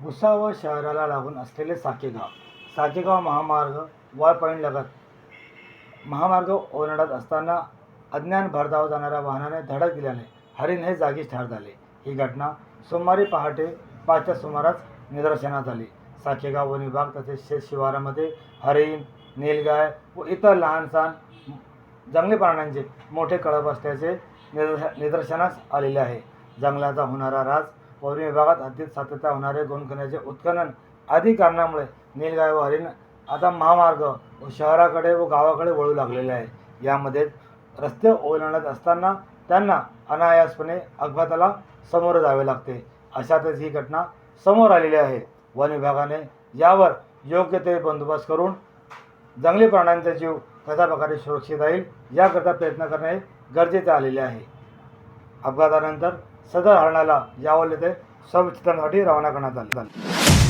भुसावळ शहराला लागून असलेले साकेगाव. साकेगाव महामार्ग वॉल लगत महामार्ग ओलांडत असताना अज्ञान भरधाव जाणाऱ्या वाहनाने धडक दिल्याने हरिण हे जागीच ठार झाले. ही घटना सोमवारी पहाटे पाचच्या सुमारास निदर्शनात आली. साखेगाव वन विभाग तसेच शेत शिवारामध्ये हरिण नीलगाय व इतर लहान सहान जंगली प्राण्यांचे मोठे कळप असल्याचे निदर्श निदर्शनास आलेले आहे. जंगलाचा होणारा राज वन विभागात हद्दीत सातत्या होणारे गोंडखण्याचे उत्खनन आदी कारणामुळे नीलगाय व हरिण आता महामार्ग व शहराकडे व गावाकडे वळू लागलेले आहे. यामध्ये रस्ते ओलांडत असताना त्यांना अनायासपणे अपघाताला समोर जावे लागते. अशातच ही घटना समोर आलेली आहे. वन विभागाने यावर योग्य ते बंदोबस्त करून जंगली प्राण्यांचा जीव कशा प्रकारे सुरक्षित राहील याकरता प्रयत्न करणे गरजेचे आलेले आहे. अपघातानंतर सदर हरणाला यावल येथे संविच्छेदनासाठी रवाना करण्यात आले